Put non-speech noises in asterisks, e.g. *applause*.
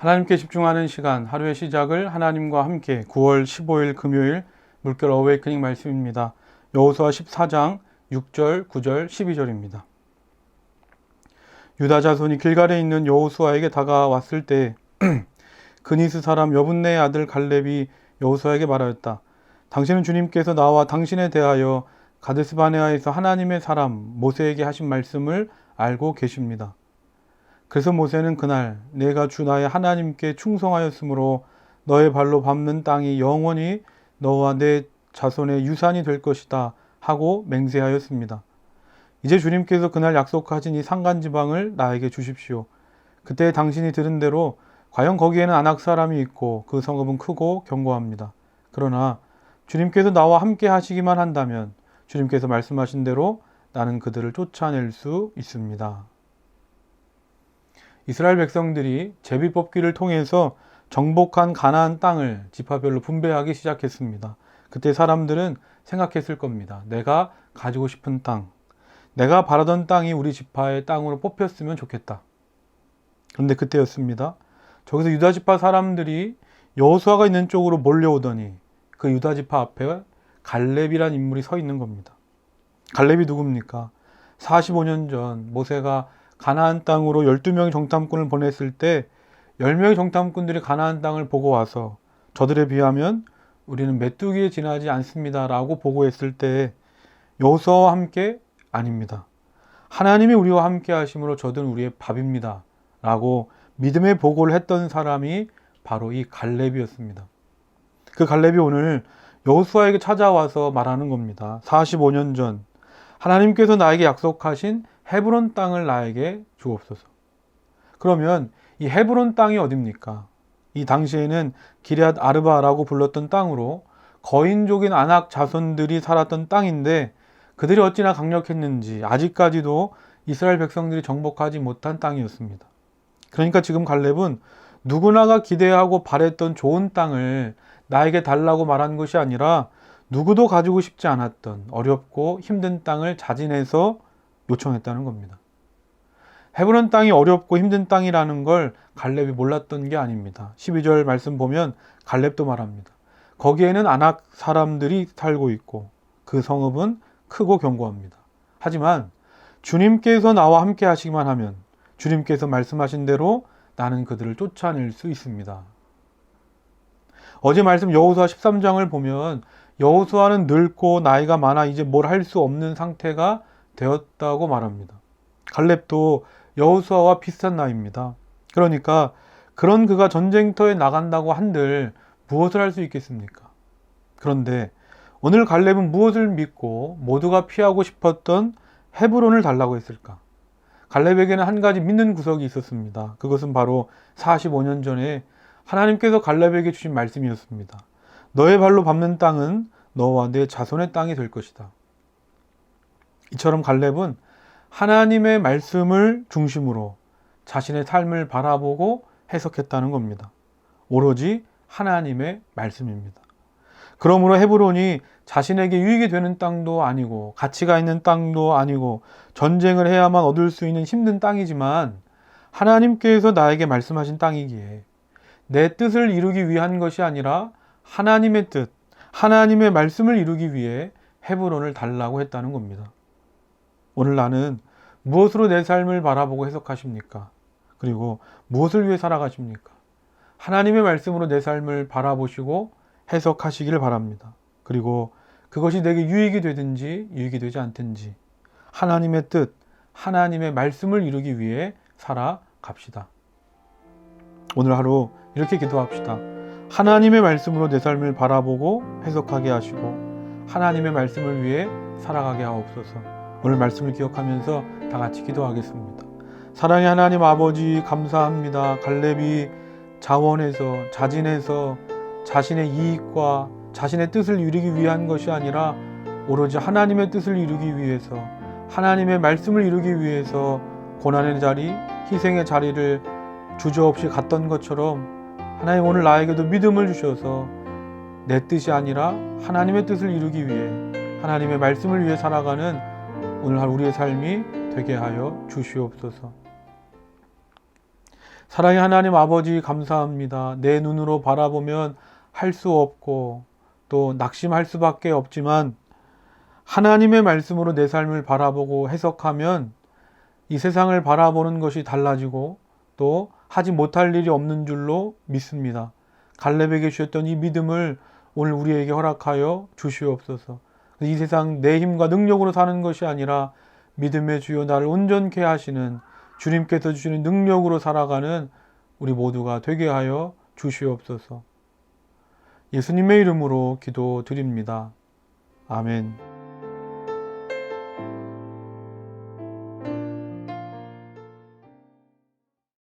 하나님께 집중하는 시간, 하루의 시작을 하나님과 함께 9월 15일 금요일 물결 어웨이크닝 말씀입니다. 여호수아 14장 6절, 9절, 12절입니다. 유다 자손이 길갈에 있는 여호수아에게 다가왔을 때 *clears throat* 그니스 사람 여분네의 아들 갈렙이 여호수아에게 말하였다. 당신은 주님께서 나와 당신에 대하여 가데스바네아에서 하나님의 사람 모세에게 하신 말씀을 알고 계십니다. 그래서 모세는 그날 내가 주 나의 하나님께 충성하였으므로 너의 발로 밟는 땅이 영원히 너와 내 자손의 유산이 될 것이다 하고 맹세하였습니다. 이제 주님께서 그날 약속하신 이 산간 지방을 나에게 주십시오. 그때 당신이 들은 대로 과연 거기에는 안악 사람이 있고 그 성읍은 크고 견고합니다. 그러나 주님께서 나와 함께 하시기만 한다면 주님께서 말씀하신 대로 나는 그들을 쫓아낼 수 있습니다. 이스라엘 백성들이 제비 뽑기를 통해서 정복한 가나안 땅을 지파별로 분배하기 시작했습니다. 그때 사람들은 생각했을 겁니다. 내가 가지고 싶은 땅, 내가 바라던 땅이 우리 지파의 땅으로 뽑혔으면 좋겠다. 그런데 그때였습니다. 저기서 유다 지파 사람들이 여호수아가 있는 쪽으로 몰려오더니 그 유다 지파 앞에 갈렙이란 인물이 서 있는 겁니다. 갈렙이 누굽니까? 45년 전 모세가 가나안 땅으로 12명의 정탐꾼을 보냈을 때 10명의 정탐꾼들이 가나안 땅을 보고 와서 저들에 비하면 우리는 메뚜기에 지나지 않습니다라고 보고했을 때 여호수아와 함께 아닙니다. 하나님이 우리와 함께 하심으로 저들은 우리의 밥입니다. 라고 믿음의 보고를 했던 사람이 바로 이 갈렙이었습니다. 그 갈렙이 오늘 여호수아에게 찾아와서 말하는 겁니다. 45년 전 하나님께서 나에게 약속하신 헤브론 땅을 나에게 주옵소서. 그러면 이 헤브론 땅이 어딥니까? 이 당시에는 기리앗 아르바라고 불렀던 땅으로 거인족인 아낙 자손들이 살았던 땅인데 그들이 어찌나 강력했는지 아직까지도 이스라엘 백성들이 정복하지 못한 땅이었습니다. 그러니까 지금 갈렙은 누구나가 기대하고 바랬던 좋은 땅을 나에게 달라고 말한 것이 아니라 누구도 가지고 싶지 않았던 어렵고 힘든 땅을 자진해서 요청했다는 겁니다. 헤브론 땅이 어렵고 힘든 땅이라는 걸 갈렙이 몰랐던 게 아닙니다. 12절 말씀 보면 갈렙도 말합니다. 거기에는 아낙 사람들이 살고 있고 그 성읍은 크고 견고합니다. 하지만 주님께서 나와 함께 하시기만 하면 주님께서 말씀하신 대로 나는 그들을 쫓아낼 수 있습니다. 어제 말씀 여호수아 13장을 보면 여호수아는 늙고 나이가 많아 이제 뭘 할 수 없는 상태가 되었다고 말합니다. 갈렙도 여호수아와 비슷한 나이입니다. 그러니까 그런 그가 전쟁터에 나간다고 한들 무엇을 할 수 있겠습니까? 그런데 오늘 갈렙은 무엇을 믿고 모두가 피하고 싶었던 헤브론을 달라고 했을까? 갈렙에게는 한 가지 믿는 구석이 있었습니다. 그것은 바로 45년 전에 하나님께서 갈렙에게 주신 말씀이었습니다. 너의 발로 밟는 땅은 너와 내 자손의 땅이 될 것이다. 이처럼 갈렙은 하나님의 말씀을 중심으로 자신의 삶을 바라보고 해석했다는 겁니다. 오로지 하나님의 말씀입니다. 그러므로 헤브론이 자신에게 유익이 되는 땅도 아니고 가치가 있는 땅도 아니고 전쟁을 해야만 얻을 수 있는 힘든 땅이지만 하나님께서 나에게 말씀하신 땅이기에 내 뜻을 이루기 위한 것이 아니라 하나님의 뜻, 하나님의 말씀을 이루기 위해 헤브론을 달라고 했다는 겁니다. 오늘 나는 무엇으로 내 삶을 바라보고 해석하십니까? 그리고 무엇을 위해 살아가십니까? 하나님의 말씀으로 내 삶을 바라보시고 해석하시기를 바랍니다. 그리고 그것이 내게 유익이 되든지 유익이 되지 않든지 하나님의 뜻, 하나님의 말씀을 이루기 위해 살아갑시다. 오늘 하루 이렇게 기도합시다. 하나님의 말씀으로 내 삶을 바라보고 해석하게 하시고 하나님의 말씀을 위해 살아가게 하옵소서. 오늘 말씀을 기억하면서 다 같이 기도하겠습니다. 사랑의 하나님 아버지 감사합니다. 갈렙이 자원해서 자진해서 자신의 이익과 자신의 뜻을 이루기 위한 것이 아니라 오로지 하나님의 뜻을 이루기 위해서 하나님의 말씀을 이루기 위해서 고난의 자리, 희생의 자리를 주저없이 갔던 것처럼 하나님 오늘 나에게도 믿음을 주셔서 내 뜻이 아니라 하나님의 뜻을 이루기 위해 하나님의 말씀을 위해 살아가는 오늘 하루 우리의 삶이 되게 하여 주시옵소서. 사랑의 하나님 아버지 감사합니다. 내 눈으로 바라보면 할 수 없고 또 낙심할 수밖에 없지만 하나님의 말씀으로 내 삶을 바라보고 해석하면 이 세상을 바라보는 것이 달라지고 또 하지 못할 일이 없는 줄로 믿습니다. 갈렙에게 주셨던 이 믿음을 오늘 우리에게 허락하여 주시옵소서. 이 세상 내 힘과 능력으로 사는 것이 아니라 믿음의 주요 나를 온전케 하시는 주님께서 주시는 능력으로 살아가는 우리 모두가 되게 하여 주시옵소서. 예수님의 이름으로 기도드립니다. 아멘.